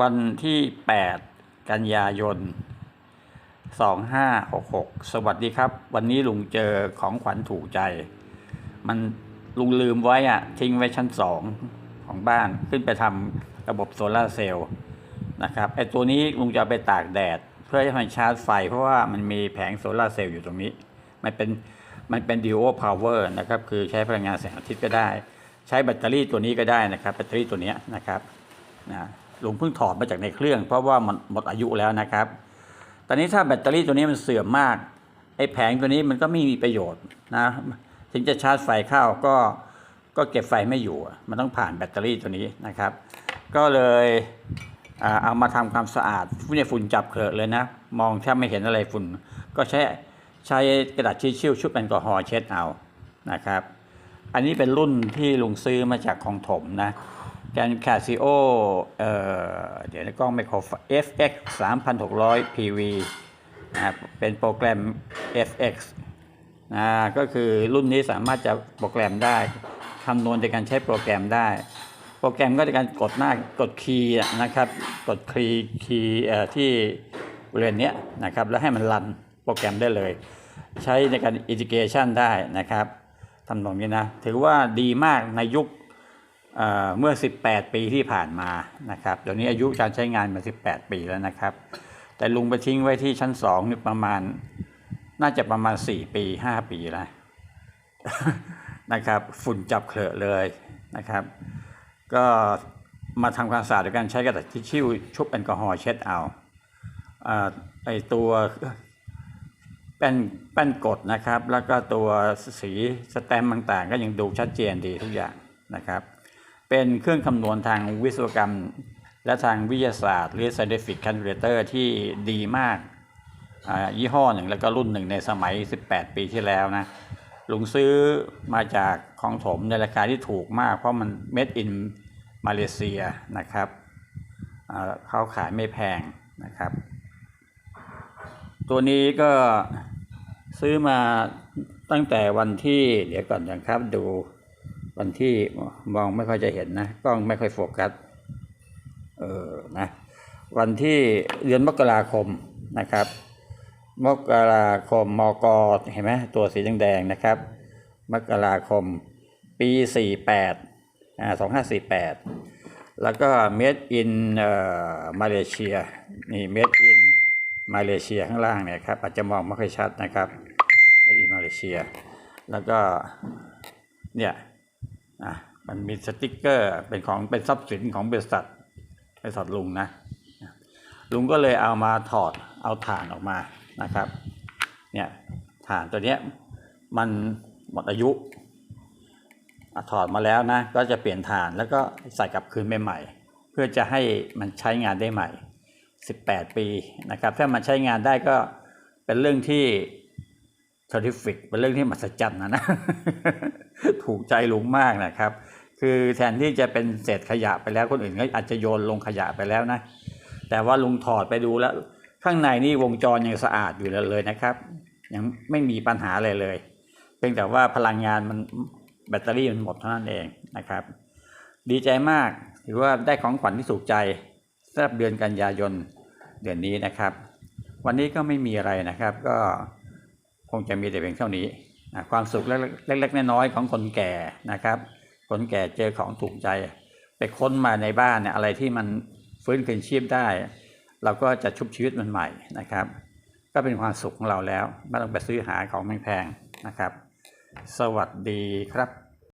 วันที่ 8 กันยายน 2566 สวัสดีครับ วันนี้ลุงเจอของขวัญถูกใจ มันลุงลืมไว้อะทิ้งไว้ชั้น 2 ของบ้านขึ้นไปทำระบบโซลาร์เซลล์นะครับไอตัวนี้ลุงจะไปตากแดด เพื่อให้มันชาร์จไฟ เพราะว่ามันมีแผงโซลาร์เซลล์อยู่ตรงนี้ มันเป็นมันเป็น dual power นะครับ คือใช้พลังงานแสงอาทิตย์ก็ได้ ใช้แบตเตอรี่ตัวนี้ก็ได้นะครับ แบตเตอรี่ตัวเนี้ยนะครับนะ ลุงเพิ่งถอดมาจากในเครื่อง เพราะว่ามันหมดอายุแล้วนะครับ ตอนนี้ถ้าแบตเตอรี่ตัวนี้มันเสื่อมมากไอ้แผงตัวนี้มันก็ไม่มีประโยชน์นะ ถึงจะชาร์จไฟเข้าก็ก็เก็บไฟไม่อยู่ มันต้องผ่านแบตเตอรี่ตัวนี้นะครับ ก็เลยเอามาทำความสะอาดฝุ่นฝุ่นจับเคลอะเลยนะ มองแทบไม่เห็นอะไรฝุ่น ก็ใช้ใช้กระดาษชิชชิ่วชุบแอลกอฮอล์เช็ดเอานะครับ อันนี้เป็นรุ่นที่ลุงซื้อมาจากของถมนะ แกนคาซิโอเอ่อเดี๋ยวนกล้องไมโคร FX 3600 PV นะครับเป็นโปรแกรม FX นะก็คือรุ่นนี้สามารถจะโปรแกรมได้คำนวณในการใช้โปรแกรมได้ โปรแกรมก็ในการกดหน้ากดคีย์นะครับ กดคีย์คีย์ที่บริเวณนี้นะครับ แล้วให้มันรันโปรแกรมได้เลย ใช้ในการอินทิเกชันได้นะครับทำนองนี้นะ ถือว่าดีมากในยุค เอ่อเมื่อ 18 ปีที่ผ่านมานะครับเดี๋ยวนี้อายุการใช้งานมา 18 ปีแล้วนะครับ แต่ลุงไปทิ้งไว้ที่ชั้น2นี่ประมาณ น่าจะประมาณ 4 ปี 5 ปีแล้วนะครับ ฝุ่นจับเคลอะเลยนะครับ ก็มาทำความสะอาดด้วยการใช้กระดาษทิชชู่ชุบแอลกอฮอล์เช็ดเอาอไอตัวแป้นแป้นกดนะครับ แล้วก็ตัวสีสแตมป์ต่างๆ ก็ยังดูชัดเจนดีทุกอย่างนะครับ เป็นเครื่องคำนวณทางวิศวกรรม และทางวิทยาศาสตร์หรือ scientific calculator ที่ดีมากยี่ห้อหนึ่งแล้วก็รุ่นหนึ่งในสมัย 18 ปีที่แล้วนะ ลุงซื้อมาจากของถมในราคาที่ถูกมาก เพราะมัน made in มาเลเซียนะครับเขาขายไม่แพงนะครับ ตัวนี้ก็ซื้อมาตั้งแต่วันที่ เดี๋ยวก่อนนะครับดู วันที่มองไม่ค่อยจะเห็นนะกล้องไม่ค่อยโฟกัสเออนะวันที่เดือนมกราคมนะครับ มกราคมมกเห็นไหมตัวสีแดงๆนะครับ มกราคมปี 48อ่า2548 แล้วก็ made in เอ่อมาเลเซียนี่ made in มาเลเซียข้างล่างเนี่ยครับอาจจะมองไม่ค่อยชัดนะครับ made in มาเลเซียแล้วก็เนี่ยะมันมีสติกเกอร์เป็นของเป็นทรัพย์สินของบริษัทบริษัทลุงนะ ลุงก็เลยเอามาถอดเอาถ่านออกมานะครับ เนี่ยถ่านตัวเนี้ยมันหมดอายุอถอดมาแล้วนะ ก็จะเปลี่ยนถ่านแล้วก็ใส่กลับคืนใหม่ๆเพื่อจะให้มันใช้งานได้ใหม่ 18 ปีนะครับ ถ้ามันใช้งานได้ก็เป็นเรื่องที่ terrific เป็นเรื่องที่มหัศจรรย์นะนะ ถูกใจลุงมากนะครับ คือแทนที่จะเป็นเศษขยะไปแล้วคนอื่นก็อาจจะโยนลงขยะไปแล้วนะ แต่ว่าลุงถอดไปดูแล้ว ข้างในนี่วงจรยังสะอาดอยู่เลยนะครับ ยังไม่มีปัญหาอะไรเลย เพียงแต่ว่าพลังงานมันแบตเตอรี่มันหมดเท่านั้นเองนะครับ ดีใจมากถือว่าได้ของขวัญที่ถูกใจสำหรับเดือนกันยายนเดือนนี้นะครับ วันนี้ก็ไม่มีอะไรนะครับก็ งจะมีแต่เพียงเท่านี้นะความสุขเล็กๆน้อยๆของคนแก่นะครับ คนแก่เจอของถูกใจ ไปค้นมาในบ้านเนี่ยอะไรที่มันฟื้นคืนชีพได้ เราก็จะชุบชีวิตมันใหม่นะครับ ก็เป็นความสุขของเราแล้วไม่ต้องไปซื้อหาของแพงๆนะครับ สวัสดีครับ